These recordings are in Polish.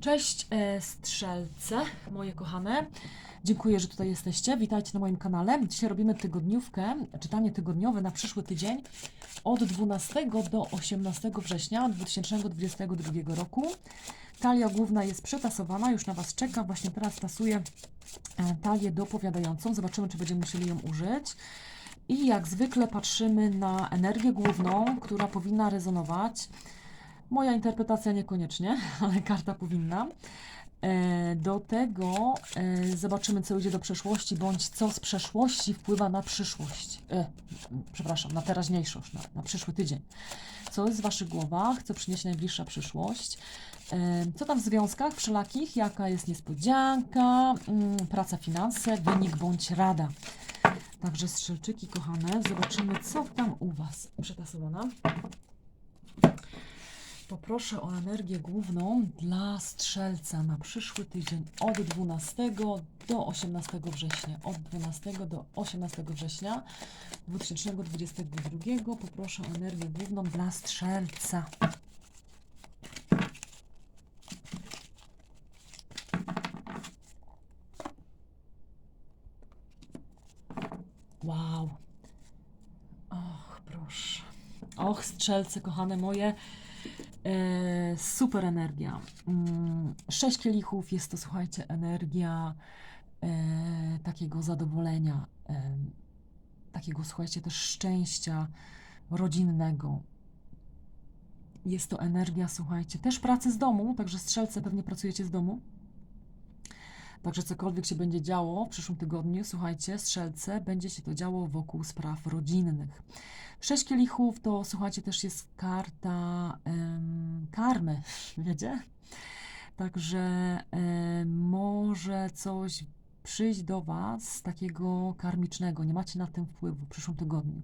Cześć e, strzelce, moje kochane. Dziękuję, że tutaj jesteście. Witajcie na moim kanale. Dzisiaj robimy tygodniówkę, czytanie tygodniowe na przyszły tydzień od 12 do 18 września 2022 roku. Talia główna jest przetasowana, już na Was czeka. Właśnie teraz tasuję e, talię dopowiadającą. Zobaczymy, czy będziemy musieli ją użyć. I jak zwykle patrzymy na energię główną, która powinna rezonować. Moja interpretacja niekoniecznie, ale karta powinna. E, Do tego e, zobaczymy, co idzie do przeszłości, bądź co z przeszłości wpływa na przyszłość. E, przepraszam, na teraźniejszość, na, na przyszły tydzień. Co jest w Waszych głowach, co przyniesie najbliższa przyszłość. E, Co tam w związkach wszelakich, jaka jest niespodzianka, mm, praca, finanse, wynik bądź rada. Także strzelczyki kochane, zobaczymy, co tam u Was przetasowana. Poproszę o energię główną dla strzelca na przyszły tydzień od 12 do 18 września. Od 12 do 18 września 2022 poproszę o energię główną dla strzelca. Wow. Och, proszę. Och, strzelce, kochane moje. E, super energia. Mm, Sześć kielichów jest to, słuchajcie, energia e, takiego zadowolenia, e, takiego, słuchajcie, też szczęścia rodzinnego. Jest to energia, słuchajcie, też pracy z domu, także strzelce pewnie pracujecie z domu. Także cokolwiek się będzie działo w przyszłym tygodniu, słuchajcie, strzelce, będzie się to działo wokół spraw rodzinnych. Sześć kielichów to, słuchajcie, też jest karta karmy, wiecie? Także może coś przyjść do Was takiego karmicznego, nie macie na tym wpływu w przyszłym tygodniu.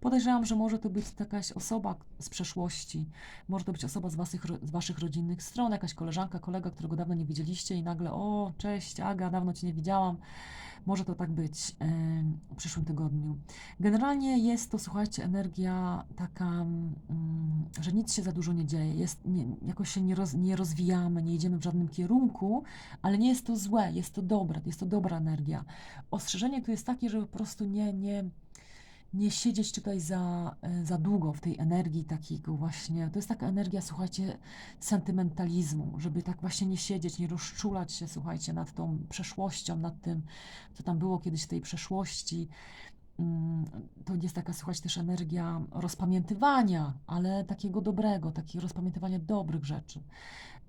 Podejrzewam, że może to być jakaś osoba z przeszłości, może to być osoba z waszych, z Waszych rodzinnych stron, jakaś koleżanka, kolega, którego dawno nie widzieliście i nagle, o, cześć Aga, dawno Cię nie widziałam. Może to tak być w przyszłym tygodniu. Generalnie jest to, słuchajcie, energia taka, mm, że nic się za dużo nie dzieje, jest, nie, jakoś się nie, roz, nie rozwijamy, nie idziemy w żadnym kierunku, ale nie jest to złe, jest to dobre, jest to dobra energia. Ostrzeżenie tu jest takie, żeby po prostu nie, nie, nie siedzieć tutaj za, e, za długo w tej energii takiego właśnie. To jest taka energia, słuchajcie, sentymentalizmu, żeby tak właśnie nie siedzieć, nie rozczulać się, słuchajcie, nad tą przeszłością, nad tym, co tam było kiedyś w tej przeszłości. Mm, To jest taka, słuchajcie, też energia rozpamiętywania, ale takiego dobrego, takiego rozpamiętywania dobrych rzeczy.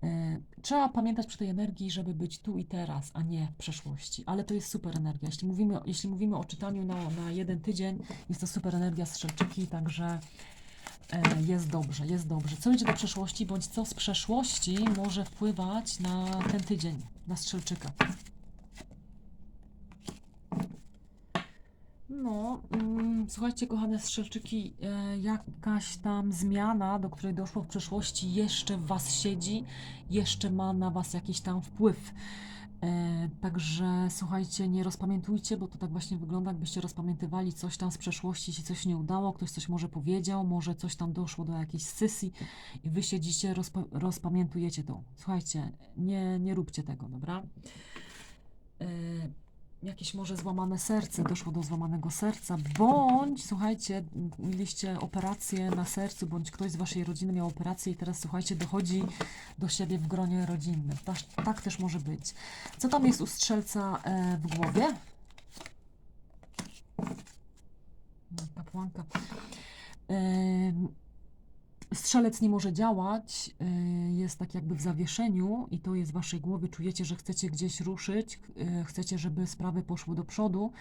E, Trzeba pamiętać przy tej energii, żeby być tu i teraz, a nie w przeszłości. Ale to jest super energia. Jeśli mówimy, jeśli mówimy o czytaniu na, na jeden tydzień, jest to super energia strzelczyki, także e, jest dobrze, jest dobrze. Co idzie do przeszłości, bądź co z przeszłości może wpływać na ten tydzień, na strzelczyka. No, mm, słuchajcie, kochane strzelczyki, e, jakaś tam zmiana, do której doszło w przeszłości, jeszcze w Was siedzi, jeszcze ma na Was jakiś tam wpływ. E, także słuchajcie, nie rozpamiętujcie, bo to tak właśnie wygląda, jakbyście rozpamiętywali coś tam z przeszłości, się coś nie udało, ktoś coś może powiedział, może coś tam doszło do jakiejś sesji i Wy siedzicie, rozpa rozpamiętujecie to. Słuchajcie, nie, nie róbcie tego, dobra? E, jakieś może złamane serce, doszło do złamanego serca, bądź słuchajcie, mieliście operację na sercu, bądź ktoś z waszej rodziny miał operację i teraz słuchajcie, dochodzi do siebie w gronie rodzinnym. Tak, tak też może być. Co tam jest u strzelca e, w głowie? No, Kapłanka. Strzelec nie może działać, y, jest tak jakby w zawieszeniu i to jest w waszej głowie. Czujecie, że chcecie gdzieś ruszyć, y, chcecie, żeby sprawy poszły do przodu,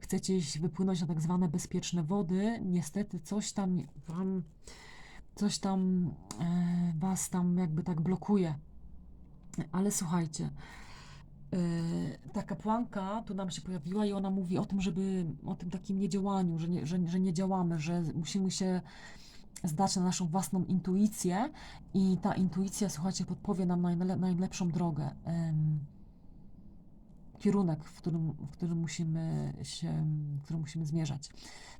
chcecie wypłynąć na tak zwane bezpieczne wody. Niestety coś tam wam, coś tam e, was tam jakby tak blokuje. Ale słuchajcie, y, ta kapłanka tu nam się pojawiła i ona mówi o tym, żeby o tym takim niedziałaniu, że nie, że, że nie działamy, że musimy się zdać na naszą własną intuicję i ta intuicja, słuchajcie, podpowie nam najle najlepszą drogę, em, kierunek, w którym, w którym musimy się, w którym musimy zmierzać,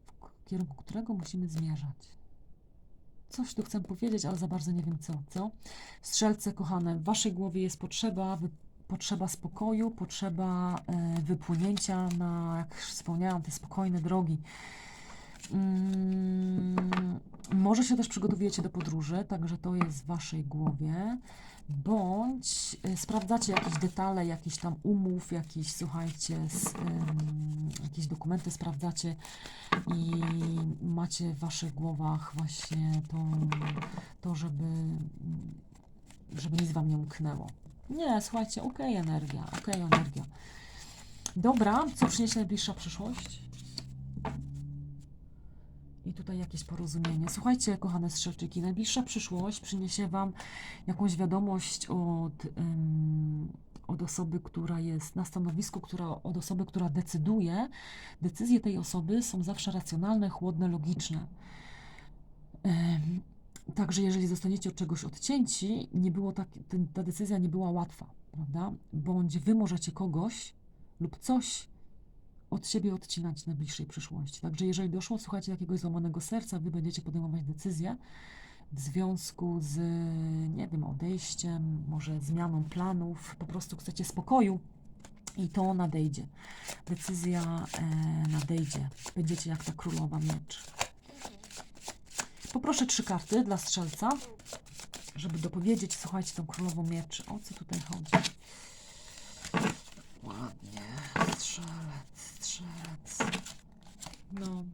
w kierunku którego musimy zmierzać. coś tu chcę powiedzieć, ale za bardzo nie wiem co, co? Strzelce, kochane, w waszej głowie jest potrzeba, potrzeba spokoju, potrzeba e, wypłynięcia na, jak wspomniałam, te spokojne drogi. Mm, może się też przygotowujecie do podróży, także to jest w waszej głowie. Bądź y, sprawdzacie jakieś detale, jakiś tam umów, jakieś, słuchajcie, s- ym, jakieś dokumenty sprawdzacie i macie w waszych głowach właśnie to, to żeby, żeby nic wam nie umknęło. Nie, słuchajcie, okej energia, okej energia. Dobra, co przyniesie najbliższa przyszłość? I tutaj jakieś porozumienie. Słuchajcie, kochane strzelczyki, najbliższa przyszłość przyniesie Wam jakąś wiadomość od, em, od osoby, która jest na stanowisku, która, od osoby, która decyduje. Decyzje tej osoby są zawsze racjonalne, chłodne, logiczne. Em, Także jeżeli zostaniecie od czegoś odcięci, nie było tak, ta decyzja nie była łatwa, prawda? Bądź Wy możecie kogoś lub coś od siebie odcinać w najbliższej przyszłości. Także jeżeli doszło, słuchajcie, jakiegoś złamanego serca, wy będziecie podejmować decyzję w związku z, nie wiem, odejściem, może zmianą planów, po prostu chcecie spokoju i to nadejdzie. Decyzja e, nadejdzie. Będziecie jak ta królowa miecz. Poproszę trzy karty dla strzelca, żeby dopowiedzieć, słuchajcie, tą królową miecz. O co tutaj chodzi? Ładnie. Strzelec, strzelec. No.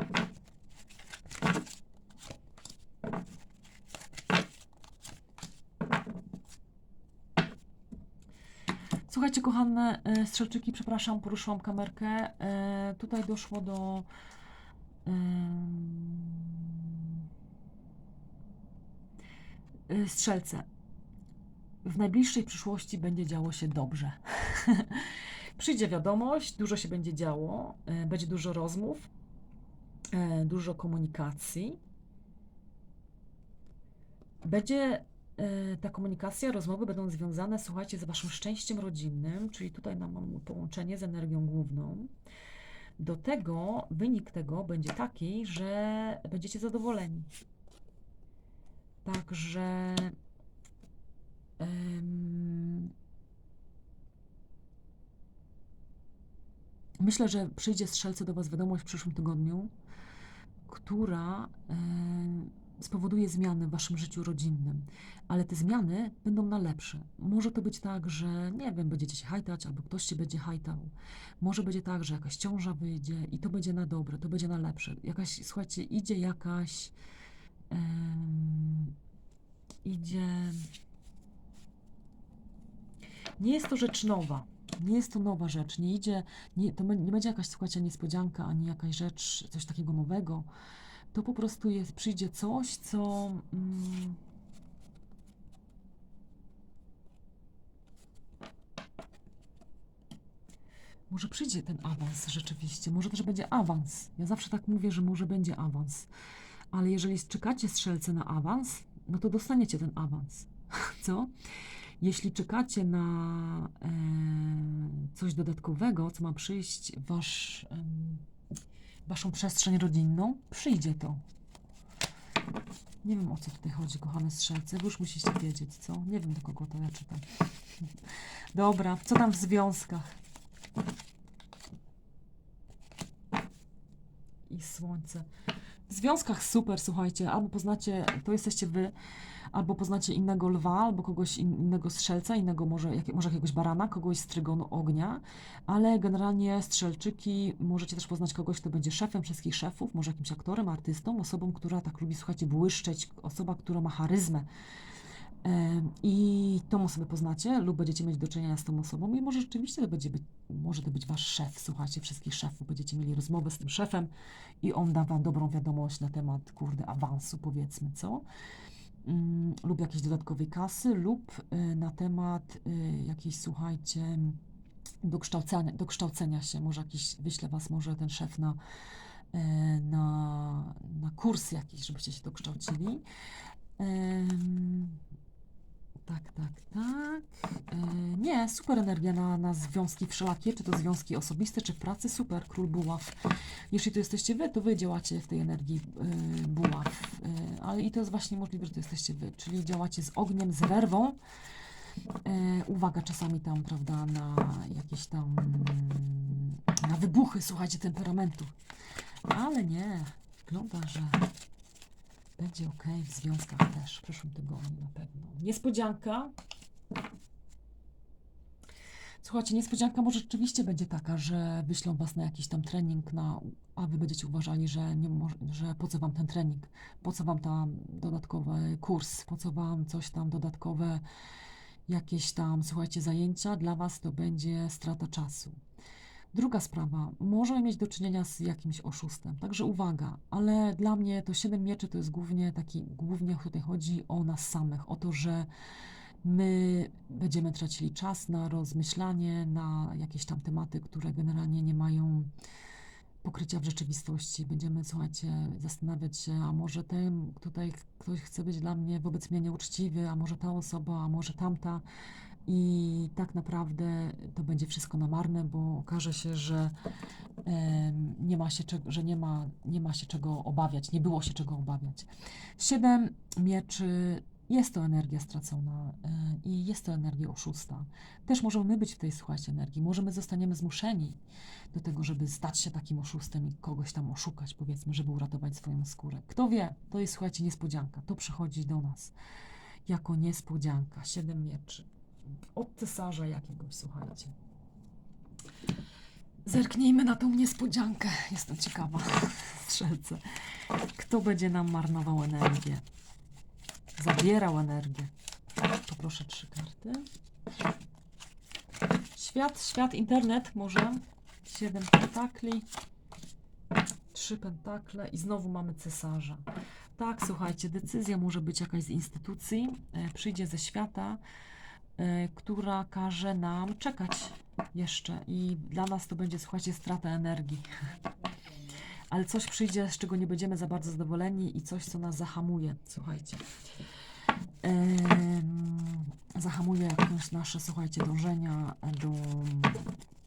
Słuchajcie, kochane e, strzelczyki, przepraszam, poruszyłam kamerkę. E, tutaj doszło do. e, Strzelce. W najbliższej przyszłości będzie działo się dobrze. Przyjdzie wiadomość, dużo się będzie działo, e, będzie dużo rozmów, e, dużo komunikacji. Będzie e, ta komunikacja, rozmowy będą związane, słuchajcie, z waszym szczęściem rodzinnym, czyli tutaj mamy połączenie z energią główną. Do tego wynik tego będzie taki, że będziecie zadowoleni. Także Myślę, że przyjdzie strzelce do Was wiadomość w przyszłym tygodniu, która e, spowoduje zmiany w Waszym życiu rodzinnym. Ale te zmiany będą na lepsze. Może to być tak, że nie wiem, będziecie się hajtać, albo ktoś się będzie hajtał. Może będzie tak, że jakaś ciąża wyjdzie i to będzie na dobre, to będzie na lepsze. Jakaś, słuchajcie, idzie jakaś. em, idzie. Nie jest to rzecz nowa. Nie jest to nowa rzecz. Nie idzie, nie, to nie będzie jakaś, słuchajcie, niespodzianka, ani jakaś rzecz, coś takiego nowego. To po prostu jest, przyjdzie coś, co. Mm, może przyjdzie ten awans rzeczywiście, może też będzie awans. Ja zawsze tak mówię, że może będzie awans. Ale jeżeli czekacie strzelce na awans, no to dostaniecie ten awans. Co? Jeśli czekacie na e, coś dodatkowego, co ma przyjść w wasz, em, waszą przestrzeń rodzinną, przyjdzie to. Nie wiem o co tutaj chodzi, kochane strzelce. Wy już musicie wiedzieć, co? Nie wiem do kogo to ja czytam. Dobra, co tam w związkach? I słońce. W związkach super, słuchajcie, albo poznacie, to jesteście wy, albo poznacie innego lwa, albo kogoś in, innego strzelca, innego może, jak, może jakiegoś barana, kogoś z trygonu ognia, ale generalnie strzelczyki możecie też poznać kogoś, kto będzie szefem wszystkich szefów, może jakimś aktorem, artystą, osobą, która tak lubi, słuchajcie, błyszczeć, osoba, która ma charyzmę. I tą osobę poznacie, lub będziecie mieć do czynienia z tą osobą, i może rzeczywiście to będzie być, może to być wasz szef. Słuchajcie, wszystkich szefów będziecie mieli rozmowę z tym szefem i on da wam dobrą wiadomość na temat, kurde, awansu, powiedzmy, co? Mm, lub jakiejś dodatkowej kasy, lub y, na temat y, jakiejś, słuchajcie, dokształcenia, dokształcenia się. Może jakiś, wyśle was może ten szef na, e, na, na kurs jakiś, żebyście się dokształcili. Em, tak, tak, tak. E, nie, super energia na, na związki wszelakie, czy to związki osobiste, czy w pracy, super, król buław. Jeśli to jesteście wy, to wy działacie w tej energii e, buław. E, ale i to jest właśnie możliwe, że to jesteście wy, czyli działacie z ogniem, z werwą. Uwaga czasami tam, prawda, na jakieś tam, na wybuchy, słuchajcie, temperamentu. Ale nie, wygląda, że będzie ok w związkach też w przyszłym tygodniu na pewno. Niespodzianka. Słuchajcie, niespodzianka może rzeczywiście będzie taka, że wyślą was na jakiś tam trening, na, a wy będziecie uważali, że, nie mo- że po co wam ten trening, po co wam tam dodatkowy kurs, po co wam coś tam dodatkowe, jakieś tam, słuchajcie, zajęcia, dla was to będzie strata czasu. Druga sprawa, możemy mieć do czynienia z jakimś oszustem, także uwaga, ale dla mnie to siedem mieczy to jest głównie taki, głównie tutaj chodzi o nas samych, o to, że my będziemy tracili czas na rozmyślanie, na jakieś tam tematy, które generalnie nie mają pokrycia w rzeczywistości. Będziemy, słuchajcie, zastanawiać się, a może ten tutaj ktoś chce być dla mnie, wobec mnie nieuczciwy, a może ta osoba, a może tamta. I tak naprawdę to będzie wszystko na marne, bo okaże się, że em, nie ma się, że nie ma, nie ma się czego obawiać, nie było się czego obawiać. Siedem mieczy jest to energia stracona e, i jest to energia oszusta. Też możemy my być w tej, słuchajcie, energii. Może my zostaniemy zmuszeni do tego, żeby stać się takim oszustem i kogoś tam oszukać, powiedzmy, żeby uratować swoją skórę. Kto wie, to jest, słuchajcie, niespodzianka. To przychodzi do nas jako niespodzianka. Siedem mieczy. Od cesarza jakiegoś, słuchajcie. Zerknijmy na tą niespodziankę. Jestem ciekawa. Strzelce. Kto będzie nam marnował energię? Zabierał energię. Poproszę trzy karty. Świat, świat, internet może. Siedem pentakli. Trzy pentakle i znowu mamy cesarza. Tak, słuchajcie, decyzja może być jakaś z instytucji, e, przyjdzie ze świata, która każe nam czekać jeszcze i dla nas to będzie, słuchajcie, strata energii. Ale coś przyjdzie, z czego nie będziemy za bardzo zadowoleni i coś, co nas zahamuje, słuchajcie. Zahamuje jakieś nasze, słuchajcie, dążenia do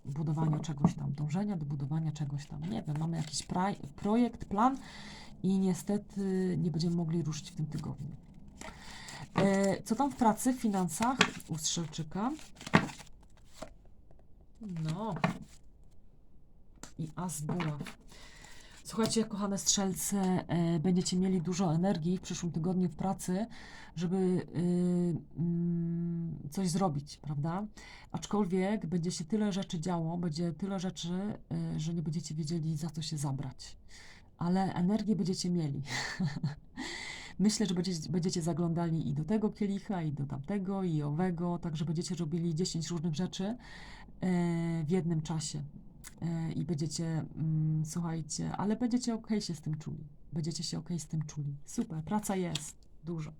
budowania czegoś tam, dążenia do budowania czegoś tam. Nie wiem, mamy jakiś projekt, plan i niestety nie będziemy mogli ruszyć w tym tygodniu. E, co tam w pracy, w finansach u Strzelczyka? No. I as buław. Słuchajcie, kochane strzelce, e, będziecie mieli dużo energii w przyszłym tygodniu w pracy, żeby y, mm, coś zrobić, prawda? Aczkolwiek będzie się tyle rzeczy działo, będzie tyle rzeczy, y, że nie będziecie wiedzieli za co się zabrać. Ale energię będziecie mieli. Myślę, że będziecie, będziecie zaglądali i do tego kielicha, i do tamtego, i owego, także będziecie robili 10 różnych rzeczy e, w jednym czasie. E, I będziecie, mm, słuchajcie, ale będziecie ok się z tym czuli. Będziecie się ok z tym czuli. Super, praca jest, dużo.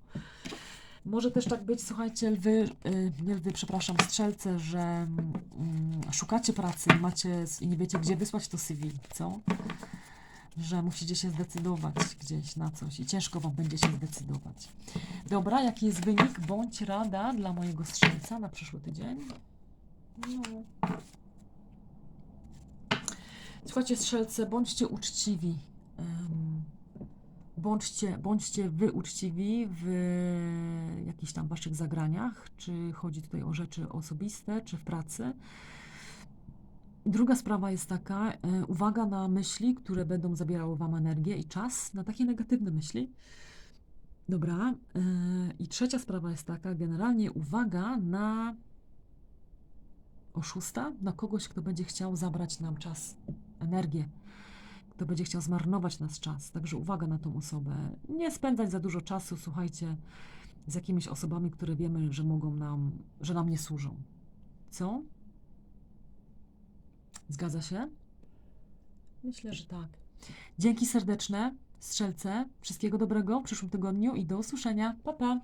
Może też tak być, słuchajcie, lwy, y, nie lwy, przepraszam, strzelce, że mm, szukacie pracy macie i nie wiecie, gdzie wysłać to CV, co? Że musicie się zdecydować gdzieś na coś i ciężko wam będzie się zdecydować. Dobra, jaki jest wynik bądź rada dla mojego strzelca na przyszły tydzień? No. Słuchajcie, strzelce, bądźcie uczciwi. Bądźcie, bądźcie wy uczciwi w jakichś tam waszych zagraniach, czy chodzi tutaj o rzeczy osobiste, czy w pracy. Druga sprawa jest taka, e, uwaga na myśli, które będą zabierały wam energię i czas, na takie negatywne myśli. Dobra. e, I trzecia sprawa jest taka, generalnie uwaga na oszusta, na kogoś, kto będzie chciał zabrać nam czas, energię, kto będzie chciał zmarnować nas czas. Także uwaga na tą osobę. Nie spędzać za dużo czasu, słuchajcie, z jakimiś osobami, które wiemy, że mogą nam, że nam nie służą. Co? Zgadza się? Myślę, że tak. Dzięki serdeczne, strzelce. Wszystkiego dobrego w przyszłym tygodniu i do usłyszenia. Pa, pa!